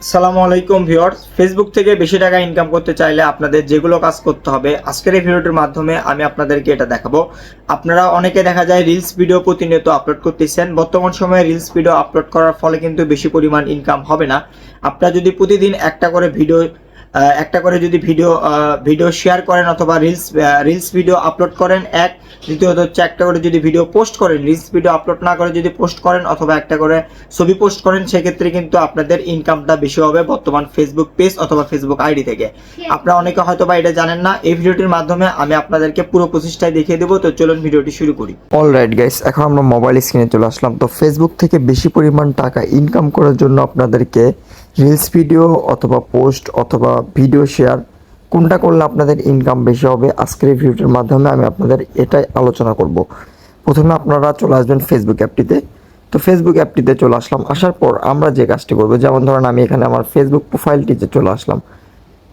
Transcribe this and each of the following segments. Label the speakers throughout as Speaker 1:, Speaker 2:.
Speaker 1: সালামু আলাইকুম viewers Facebook থেকে বেশি টাকা ইনকাম করতে চাইলে আপনাদের যেগুলো কাজ করতে হবে, আজকের এই ভিডিওটির মাধ্যমে আমি আপনাদেরকে এটা দেখাবো। আপনারা অনেকে দেখা যায় রিলস ভিডিও প্রতিনিয়ত আপলোড করতেছেন। বর্তমান সময়ে রিলস ভিডিও আপলোড করার ফলে কিন্তু বেশি পরিমাণ ইনকাম হবে না। আপনারা যদি প্রতিদিন একটা করে ভিডিও একটা করে যদি ভিডিও ভিডিও শেয়ার করেন অথবা রিলস রিলস ভিডিও আপলোড করেন, এক। দ্বিতীয়ত হচ্ছে একটা করে যদি ভিডিও পোস্ট করেন রিলস ভিডিও আপলোড না করে যদি পোস্ট করেন অথবা একটা করে ছবি পোস্ট করেন, সেক্ষেত্রে কিন্তু আপনাদের ইনকামটা বেশি হবে বর্তমান ফেসবুক পেজ অথবা ফেসবুক আইডি থেকে। আপনারা অনেকে হয়তো বা এটা জানেন না, এই ভিডিওটির মাধ্যমে আমি আপনাদেরকে পুরো প্রচেষ্টায় দেখিয়ে দেবো। তো চলুন ভিডিওটি শুরু করি।
Speaker 2: অলরাইট গাইস এখন আমরা মোবাইল স্ক্রিনে চলে আসলাম। তো ফেসবুক থেকে বেশি পরিমাণ টাকা ইনকাম করার জন্য আপনাদেরকে রিলস ভিডিও অথবা পোস্ট অথবা ভিডিও শেয়ার কোনটা করলে আপনাদের ইনকাম বেশি হবে, আজকের এই ভিডিওটির মাধ্যমে আমি আপনাদের এটাই আলোচনা করব। প্রথমে আপনারা চলে আসবেন ফেসবুক অ্যাপটিতে তো ফেসবুক অ্যাপটিতে চলে আসলাম, আসার পর আমরা যে কাজটি করব, যেমন ধরেন আমি এখানে আমার ফেসবুক প্রোফাইলটিতে চলে আসলাম।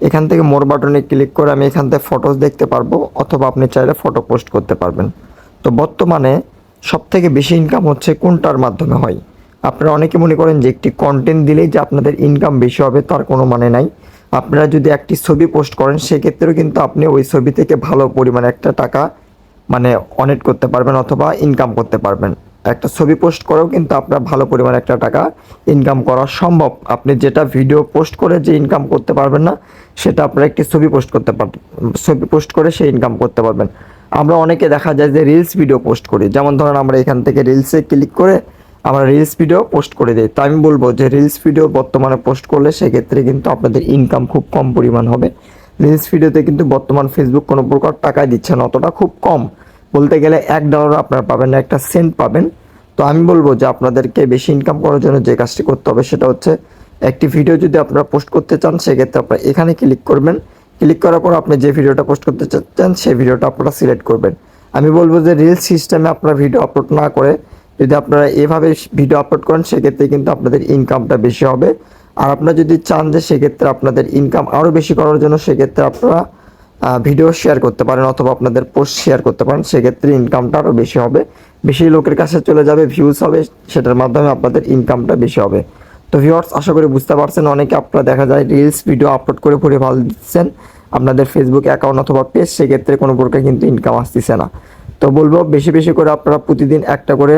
Speaker 2: এখান থেকে মোর বাটনে ক্লিক করে আমি এখান থেকে ফটোস দেখতে পারব, অথবা আপনি চাইলে ফটো পোস্ট করতে পারবেন। তো বর্তমানে সব থেকে বেশি ইনকাম হচ্ছে কোনটার মাধ্যমে হয়? আপনারা অনেকে মনে করেন যে একটি কন্টেন্ট দিলেই যে আপনাদের ইনকাম বেশি হবে, তার কোনো মানে নাই। আপনারা যদি একটি ছবি পোস্ট করেন, সেক্ষেত্রেও কিন্তু আপনি ওই ছবি থেকে ভালো পরিমাণে একটা টাকা মানে অনেট করতে পারবেন অথবা ইনকাম করতে পারবেন। একটা ছবি পোস্ট করেও কিন্তু আপনার ভালো পরিমাণে একটা টাকা ইনকাম করা সম্ভব। আপনি যেটা ভিডিও পোস্ট করে যে ইনকাম করতে পারবেন না, সেটা আপনারা একটি ছবি পোস্ট করতে পারবেন ছবি পোস্ট করে সে ইনকাম করতে পারবেন। আমরা অনেকে দেখা যায় যে রিলস ভিডিও পোস্ট করি। যেমন ধরেন আমরা এখান থেকে রিলসে ক্লিক করে আমরা রিলস ভিডিও পোস্ট করে দিই তো আমি বলব যে রিলস ভিডিও বর্তমানে পোস্ট করলে সেক্ষেত্রে কিন্তু আপনাদের ইনকাম খুব কম পরিমাণ হবে। রিলস ভিডিওতে কিন্তু বর্তমান ফেসবুক কোনো প্রকার টাকায় দিচ্ছে না, অতটা খুব কম। বলতে গেলে এক ডলারও আপনারা পাবেন না, একটা সেন্ট পাবেন। তো আমি বলব যে আপনাদেরকে বেশি ইনকাম করার জন্য যে কাজটি করতে হবে সেটা হচ্ছে একটি ভিডিও যদি আপনারা পোস্ট করতে চান, সেক্ষেত্রে আপনারা এখানে ক্লিক করবেন। ক্লিক করার পর আপনি যে ভিডিওটা পোস্ট করতে চাচ্ছেন সেই ভিডিওটা আপনারা সিলেক্ট করবেন। আমি বলব যে রিলস সিস্টেমে আপনারা ভিডিও আপলোড না করে যদি আপনারা এভাবে ভিডিও আপলোড করেন, সেক্ষেত্রে কিন্তু আপনাদের ইনকামটা বেশি হবে। আর আপনারা যদি চান যে সেক্ষেত্রে আপনাদের ইনকাম আরও বেশি করার জন্য, সেক্ষেত্রে আপনারা ভিডিও শেয়ার করতে পারেন অথবা আপনাদের পোস্ট শেয়ার করতে পারেন, সেক্ষেত্রে ইনকামটা আরও বেশি হবে। বেশি লোকের কাছে চলে যাবে ভিউজ হবে, সেটার মাধ্যমে আপনাদের ইনকামটা বেশি হবে। তো ভিউয়ার্স আশা করি বুঝতে পারছেন, অনেকে আপনারা দেখা যায় রিলস ভিডিও আপলোড করে পরে ভালো দিচ্ছেন। আপনাদের ফেসবুক অ্যাকাউন্ট অথবা পেজ সেক্ষেত্রে কোনো প্রকার কিন্তু ইনকাম আসতেছে না। তো বলব, বেশি বেশি করে আপনারা প্রতিদিন একটা করে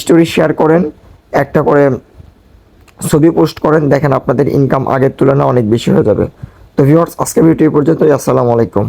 Speaker 2: স্টোরি শেয়ার করেন, একটা করে ছবি পোস্ট করেন, দেখেন আপনাদের ইনকাম আগের তুলনায় অনেক বেশি হয়ে যাবে। তো ভিউয়ার্স আজকে ভিডিও পর্যন্তই, আসসালামু আলাইকুম।